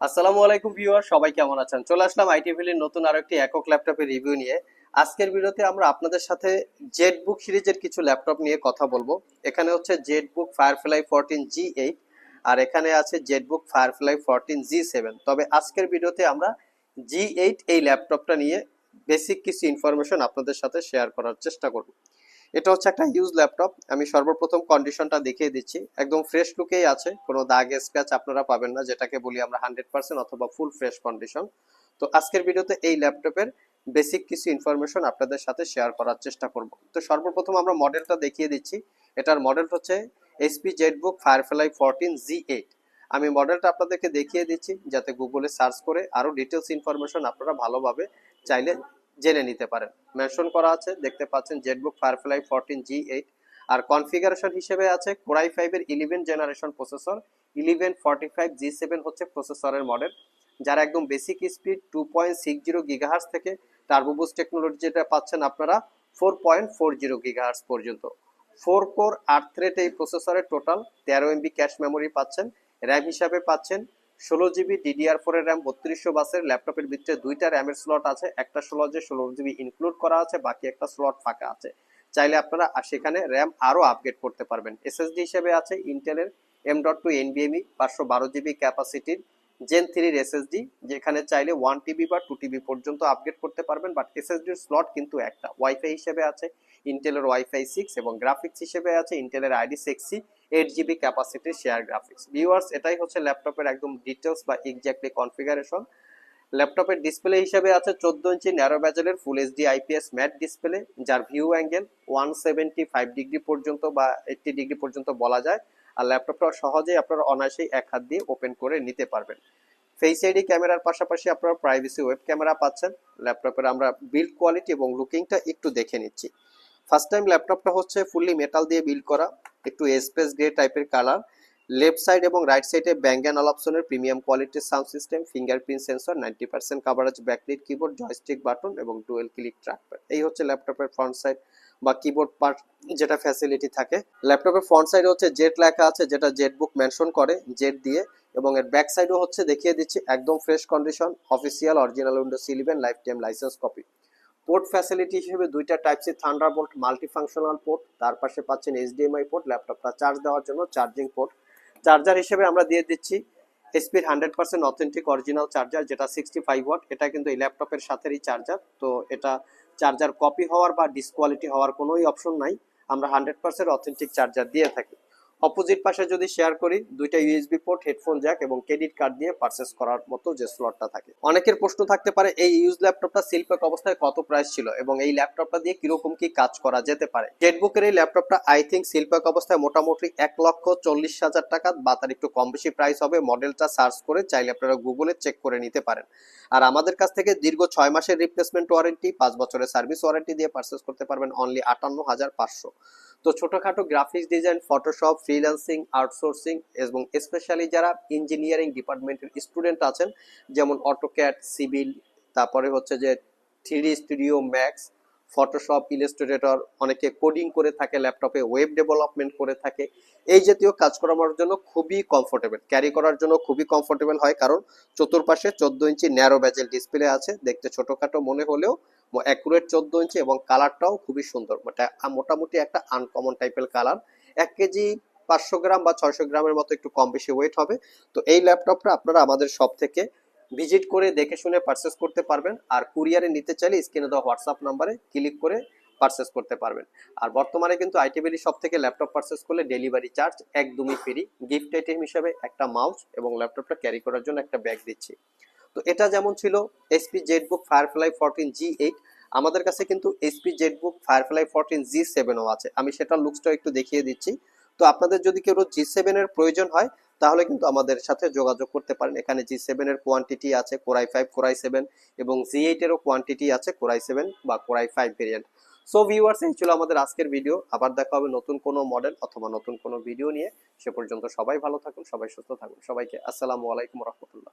আসসালামু আলাইকুম ভিউয়ার, সবাই কেমন আছেন? চলে আসলাম আইটি ভ্যালির নতুন আরও একটি একক ল্যাপটপের রিভিউ নিয়ে। আজকের ভিডিওতে আমরা আপনাদের সাথে জেড বুক সিরিজের কিছু ল্যাপটপ নিয়ে কথা বলব। এখানে হচ্ছে ZBook Firefly fourteen G eight আর এখানে আছে ZBook Firefly fourteen G seven. তবে আজকের ভিডিওতে আমরা জি এইট এই ল্যাপটপটা নিয়ে বেসিক কিছু ইনফরমেশন আপনাদের সাথে শেয়ার করার চেষ্টা করব। এটা হচ্ছে একটা ইউজ ল্যাপটপ আমি সর্বপ্রথম কন্ডিশনটা দেখিয়ে দিচ্ছি। একদম ফ্রেশ লুকেই আছে। কোনো দাগ স্ক্র্যাচ আপনারা পাবেন না। যেটাকে বলি আমরা হান্ড্রেড পার্সেন্ট অথবা ফুল ফ্রেশ কন্ডিশন তো আজকের ভিডিওতে এই ল্যাপটপের বেসিক কিছু ইনফরমেশন আপনাদের সাথে শেয়ার করার চেষ্টা করব। তো সর্বপ্রথম আমরা মডেলটা দেখিয়ে দিচ্ছি। এটার মডেল হচ্ছে HP ZBook Firefly fourteen G eight আমি মডেলটা আপনাদেরকে দেখিয়ে দিচ্ছি। যাতে গুগলে সার্চ করে আরও ডিটেলস ইনফরমেশন আপনারা ভালোভাবে চাইলে জেনে নিতে পারেন। মেনশন করা আছে, দেখতে পাচ্ছেন ZBook Firefly fourteen G eight আর কনফিগারেশন হিসেবে আছে কোরাই ফাইভের eleven generation processor eleven forty five G seven হচ্ছে প্রসেসরের মডেল যারা একদম basic speed two point six zero gigahertz থেকে টার্বোবুস টেকনোলজি যেটা পাচ্ছেন আপনারা four point four zero gigahertz পর্যন্ত। ফোর কোর আট থ্রেড এই প্রসেসরের টোটাল তেরো এমবি ক্যাশ মেমোরি পাচ্ছেন। র্যাম হিসাবে পাচ্ছেন ষোলো জিবি ডিডিআর ফোর এর র্যাম বত্রিশশো বাসের ল্যাপটপের ভিতরে দুইটা র্যামের স্লট আছে, একটা ষোলো যে ষোলো জিবি ইনক্লুড করা আছে, বাকি একটা স্লট ফাঁকা আছে। চাইলে আপনারা সেখানে র্যাম আরও আপগ্রেড করতে পারবেন। এসএসডি হিসেবে আছে ইন্টেলের এম ডট টু এনবিএমই পাঁচশো বারো জিবি ক্যাপাসিটির জেন থ্রির এসএসডি যেখানে চাইলে ওয়ান টিবি বা টু টিবি পর্যন্ত আপগ্রেড করতে পারবেন বাট এসএসডির স্লট কিন্তু একটা। ওয়াইফাই হিসেবে আছে ইন্টেলের ওয়াইফাই সিক্স এবং গ্রাফিক্স হিসেবে আছে ইন্টেলের আইডি সিক্সি এইট জিবি ক্যাপাসিটির শেয়ার গ্রাফিক্স ভিউয়ার্স এটাই হচ্ছে ল্যাপটপের একদম ডিটেলস বা এক্স্যাক্টলি কনফিগারেশন ল্যাপটপের ডিসপ্লে হিসেবে আছে চোদ্দ inch narrow ব্যাজেলের full HD IPS matte display যার view angle one seventy five degree পর্যন্ত বা এইটটি ডিগ্রি পর্যন্ত বলা যায়। আর ল্যাপটপটা সহজেই আপনারা অনায়াসেই এক হাত দিয়ে ওপেন করে নিতে পারবেন। ফেস আইডি ক্যামেরার পাশাপাশি আপনারা প্রাইভেসি ওয়েব ক্যামেরা পাচ্ছেন। ল্যাপটপের আমরা বিল্ড কোয়ালিটি এবং লুকিংটা একটু দেখে নিচ্ছি। ফার্স্ট টাইম ল্যাপটপটা হচ্ছে ফুললি মেটাল দিয়ে বিল্ড করা, একটু এসপেস গ্রে টাইপের কালার লেফট সাইড এবং রাইট সাইডে ব্যাঙ্গ অ্যান্ড অপশনের প্রিমিয়াম কোয়ালিটির sound system fingerprint sensor ninety percent coverage backlit keyboard joystick button এবং ডুয়েল ক্লিক ট্র্যাকপ্যাড এই হচ্ছে ল্যাপটপের ফ্রন্ট সাইড বা কিবোর্ড পার্ট যেটা ফ্যাসিলিটি থাকে। ল্যাপটপের ফ্রন্ট সাইডে হচ্ছে জেট লেখা আছে, যেটা জেট বুক মেনশন করে জেট দিয়ে। এবং এর ব্যাক সাইডও হচ্ছে দেখিয়ে দিচ্ছি, একদম fresh condition official original Windows eleven lifetime license copy port facility হিসেবে দুইটা type C Thunderbolt multifunctional port, তার পাশে পাচ্ছেন এইচডিএমআই পোর্ট, ল্যাপটপটা চার্জ দেওয়ার জন্য চার্জিং পোর্ট। চার্জার হিসেবে আমরা দিয়ে দিচ্ছি এসপির hundred percent authentic original charger, যেটা সিক্সটি ফাইভ ওয়াট। এটা কিন্তু এই ল্যাপটপের সাথেই চার্জার, তো এটা চার্জার কপি হওয়ার বা ডিসকোয়ালিটি হওয়ার কোনোই অপশন নাই। আমরা হান্ড্রেড পার্সেন্ট অথেন্টিক চার্জার দিয়ে থাকি। অপোজিট পাশে যদি শেয়ার করি, দুইটা ইউএসবি পোর্ট হেডফোন জ্যাক এবং ক্রেডিট কার্ড দিয়ে পারচেস করার মতো যে স্লটটা থাকে। অনেকের প্রশ্ন থাকতে পারে, এই ইউজ ল্যাপটপটা শিল্পক অবস্থায় কত প্রাইস ছিল এবং এই ল্যাপটপটা দিয়ে কীরকম কি কাজ করা যেতে পারে? জেটবুকের এই ল্যাপটপটা আই থিঙ্ক শিল্পক অবস্থায় মোটামুটি এক লক্ষ চল্লিশ হাজার টাকা, বা তার একটু কম বেশি প্রাইস হবে। মডেলটা সার্চ করে চাইলে আপনারা গুগলে চেক করে নিতে পারেন। আর আমাদের কাছ থেকে দীর্ঘ ছয় মাসের রিপ্লেসমেন্ট ওয়ারেন্টি পাঁচ বছরের সার্ভিস ওয়ারেন্টি দিয়ে পারচেস করতে পারবেন অনলি আটান্ন হাজার পাঁচশো। তো ছোটখাটো graphics design Photoshop freelancing outsourcing এবং স্পেশালি যারা ইঞ্জিনিয়ারিং ডিপার্টমেন্টের স্টুডেন্ট আছেন, যেমন অটোক্যাট সিভিল তারপরে হচ্ছে যে three studio max Photoshop Illustrator অনেকে কোডিং করে থাকে ল্যাপটপে ওয়েব ডেভেলপমেন্ট করে থাকে। এই জাতীয় কাজ করার জন্য খুবই কমফোর্টেবল ক্যারি করার জন্য খুবই কমফোর্টেবল হয়, কারণ চতুর্পাশে চোদ্দ ইঞ্চি ন্যারো ব্যাজেল ডিসপ্লে আছে। দেখতে ছোটোখাটো মনে হলেও অ্যাকুরেট চোদ্দ ইঞ্চি এবং কালারটাও খুবই সুন্দর। মোটামুটি একটা আনকমন টাইপের কালার এক কেজি পাঁচশো গ্রাম বা ছয়শো গ্রামের মতো একটু কম বেশি ওয়েট হবে। তো এই ল্যাপটপটা আপনারা আমাদের সব থেকে ভিজিট করে দেখে শুনে পারচেস করতে পারবেন। আর কুরিয়ারে নিতে চাইলে স্ক্রিনে দেওয়া হোয়াটসঅ্যাপ নাম্বারে ক্লিক করে পারচেস করতে পারবেন। আর বর্তমানে কিন্তু আইটিবিডি সব থেকে ল্যাপটপ পারচেস করলে ডেলিভারি চার্জ একদমই ফ্রি গিফট আইটেম হিসেবে একটা মাউস এবং ল্যাপটপটা ক্যারি করার জন্য একটা ব্যাগ দিচ্ছি। তো এটা যেমন ছিল HP ZBook Firefly fourteen G eight আমাদের কাছে কিন্তু HP ZBook Firefly fourteen G সেভেনও আছে। আমি সেটা লুকসটা একটু দেখিয়ে দিচ্ছি। তো আপনাদের যদি কেউ জি সেভেনের প্রয়োজন হয়, তাহলে কিন্তু আমাদের সাথে যোগাযোগ করতে পারেন। এখানে জি সেভেনের কোয়ান্টিটি আছে কোরাই ফাইভ কোরাই সেভেন এবং জি এইটেরও কোয়ান্টিটি আছে কোরাই সেভেন বা core i five variant so viewers এই ছিল আমাদের আজকের ভিডিও আবার দেখা হবে নতুন কোনো মডেল অথবা নতুন কোনো ভিডিও নিয়ে। সে পর্যন্ত সবাই ভালো থাকুন, সবাই সুস্থ থাকুন। সবাইকে আসসালামু আলাইকুম রহমতুল্লাহ।